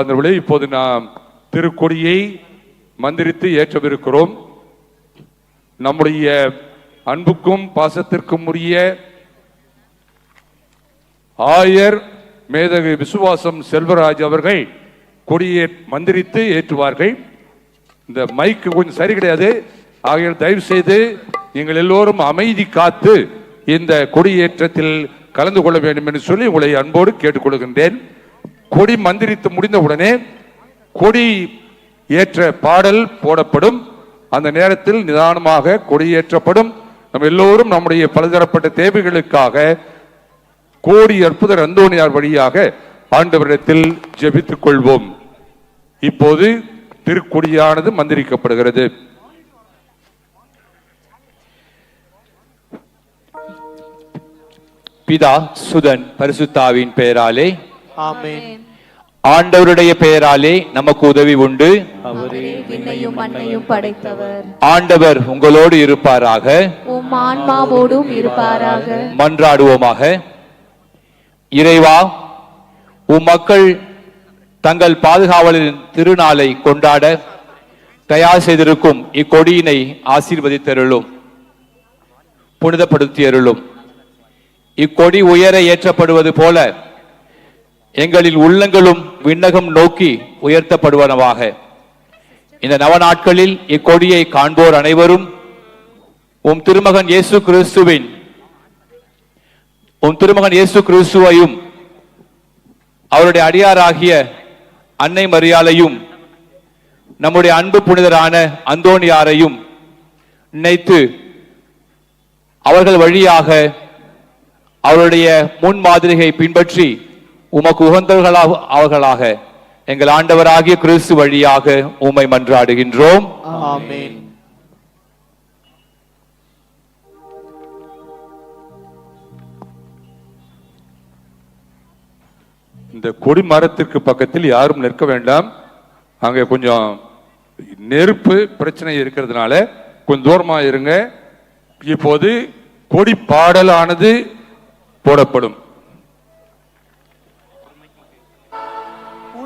அதனுடைய இப்போது நாம் திருக்கொடியை மந்திரித்து ஏற்றவிருக்கிறோம். நம்முடைய அன்புக்கும் பாசத்திற்கும் உரிய ஆயர் மேதகு விசுவாசம் செல்வராஜ் அவர்கள் கொடியை மந்திரித்து ஏற்றுவார்கள். இந்த மைக்கு கொஞ்சம் சரி கிடையாது. ஆகையால் தயவு செய்து நீங்கள் எல்லோரும் அமைதி காத்து இந்த கொடியேற்றத்தில் கலந்து கொள்ள வேண்டும் என்று சொல்லி உங்களை அன்போடு கேட்டுக்கொள்கின்றேன். கொடி மந்திரித்து முடிந்தவுடனே கொடி ஏற்ற பாடல் போடப்படும். அந்த நேரத்தில் நிதானமாக கொடியேற்றப்படும் நம்ம எல்லோரும் நம்முடைய பலதரப்பட்ட தேவைகளுக்காக கோடி அற்புதர் அந்தோனியார் வழியாக ஆண்டவரிடத்தில் ஜெபித்துக் கொள்வோம். இப்போது திருக்கொடியானது மந்திரிக்கப்படுகிறது. பிதா சுதன் பரிசுத்தாவின் பெயராலே ஆமென். ஆண்டவருடைய பெயராலே நமக்கு உதவி உண்டு. ஆண்டவர் உங்களோடு இருப்பாராக. ஆன்மாவோடும் இருப்பாராக. மன்றாடுவோமாக. இறைவா உம் மக்கள் தங்கள் பாதுகாவலின் திருநாளை கொண்டாட தயார் செய்திருக்கும் இக்கொடியினை ஆசீர்வதித்தருளும். புனிதப்படுத்தியருளும். இக்கொடி உயர ஏற்றப்படுவது போல எங்களில் உள்ளங்களும் விண்ணகம் நோக்கி உயர்த்தப்படுவனவாக. இந்த நவ நாட்களில் இக்கொடியை காண்போர் அனைவரும் உம் திருமகன் இயேசு கிறிஸ்துவின் உம் திருமகன் இயேசு கிறிஸ்துவையும் அவருடைய அடியாராகிய அன்னை மரியாலையும் நம்முடைய அன்பு புனிதரான அந்தோணியாரையும் நினைத்து அவர்கள் வழியாக அவருடைய முன்மாதிரியை பின்பற்றி உமக்கு உகந்தவர்களாக அவர்களாக எங்கள் ஆண்டவராகிய கிறிஸ்து வழியாக உம்மை மன்றாடுகின்றோம். ஆமென். இந்த கொடி மரத்திற்கு பக்கத்தில் யாரும் நிற்க வேண்டாம். அங்கே கொஞ்சம் நெருப்பு பிரச்சனை இருக்கிறதுனால கொஞ்சம் தூரமா இருங்க. இப்போது கொடி பாடலானது போடப்படும்.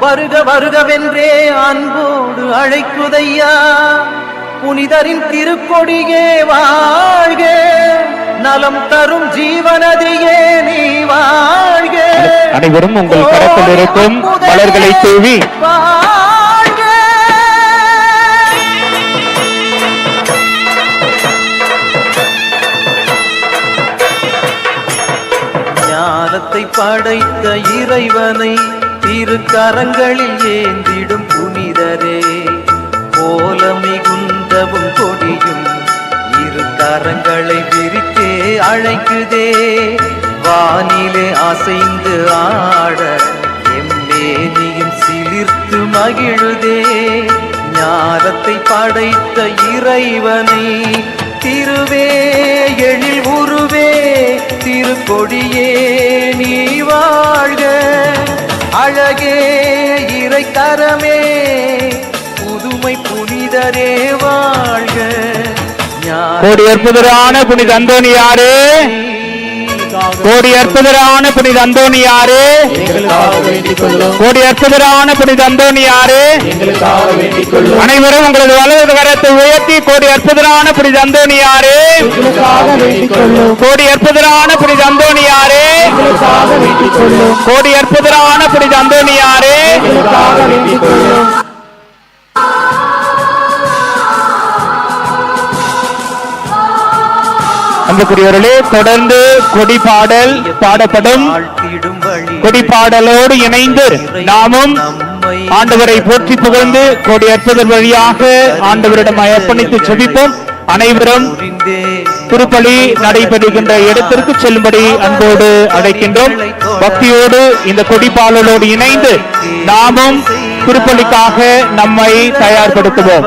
வருக வருகவென்றே அன்போடு அழைக்குதையா. புனிதரின் திருக்கொடியே வாழ்க. நலம் தரும் ஜீவனதியே நீ வாழ்க. அனைவரும் உங்கள் கரத்தில் இருக்கும் மலர்களை தூவி. ஞானத்தை படைத்த இறைவனை திருக்கரங்களில் ஏந்திடும் புனிதரே. போல மிகுந்தவும் கொடியும் இரு கரங்களை விரித்தே அழைக்குதே. வானிலே அசைந்து ஆட எம்மேனியும் சிலிர்த்து மகிழுதே. ஞானத்தை படைத்த இறைவனை திருவே எழில் உருவே. திருக்கொடியே நீ வாழ்க. அழகே இறைக்கரமே புதுமை புனிதரே வாழ்க. ஞான கோடி அற்புதரான புனித அந்தோணியாரே கோடி அற்புதரான புனித அந்தோணியாரே கோடி அற்புதரான புனித அந்தோணியாரே அனைவரும் உங்களது வலது கரத்தை உயர்த்தி கோடி அற்புதரான புனித அந்தோணியாரே கோடி அற்புதரான புனித அந்தோணியாரே கோடி அற்புதரான புனித அந்தோணியாரே அன்புக்குரியவர்களே தொடர்ந்து கொடி பாடல் பாடப்படும். கொடி பாடலோடு இணைந்து நாமும் ஆண்டவரை போற்றி புகழ்ந்து கொடி அற்புதர் வழியாக ஆண்டவரிடம் அர்ப்பணித்து செபிப்போம். அனைவரும் திருப்பலி நடைபெறுகின்ற இடத்திற்கு செல்லும்படி அன்போடு அழைக்கின்றோம். பக்தியோடு இந்த கொடிப்பாலோடு இணைந்து நாமும் திருப்பலிக்காக நம்மை தயார்படுத்துவோம்.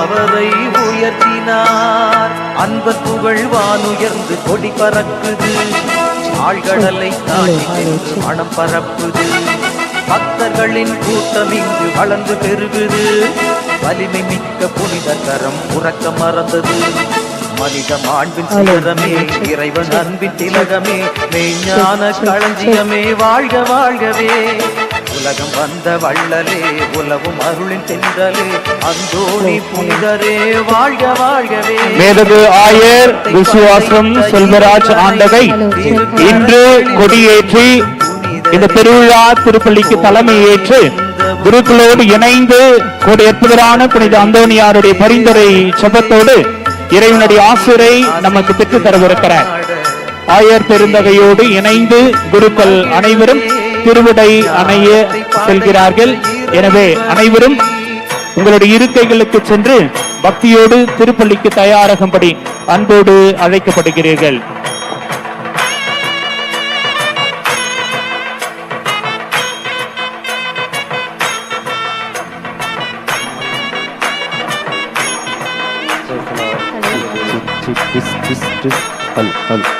அவர் உயர்த்தினார். அன்பர் புகழ் வானுயர்ந்து கொடி பறக்குது. ஆழ்கடலை தாண்டி மனம் பரப்புது. பக்தர்களின் கூட்டம் இங்கு வளர்ந்து பெருகுது. வலிமை மிக்க புனித கரம் உறக்க மறந்தது. மனித மாண்பின் சிகரமே இறைவன் அன்பின் திலகமே மெய்ஞான களஞ்சியமே வாழ்க வாழ்கவே. உலகம் வந்த வள்ளலே உலவும் அருளின் தென்றலே அந்தோணி புனிதரே வாழ்க வாழ்கவே. மேலது ஆயர் விசுவாசம் செல்வராஜ் ஆண்டகை இன்று கொடியேற்றி இந்த திருவிழா திருப்பள்ளிக்கு தலைமை ஏற்று குருக்களோடு இணைந்து கொடியற்பதறான புனித அந்தோனியாருடைய பரிந்துரை சபத்தோடு இறைவனுடைய ஆசிரை நமக்கு பெற்றுத் தரவிருக்கிறார் ஆயர் பெருந்தகையோடு இணைந்து குருக்கள் அனைவரும் திருவிடை அணைய செல்கிறார்கள் எனவே அனைவரும் உங்களுடைய இருக்கைகளுக்கு சென்று பக்தியோடு திருப்பள்ளிக்கு தயாராகும்படி அன்போடு அழைக்கப்படுகிறீர்கள் Hallelujah.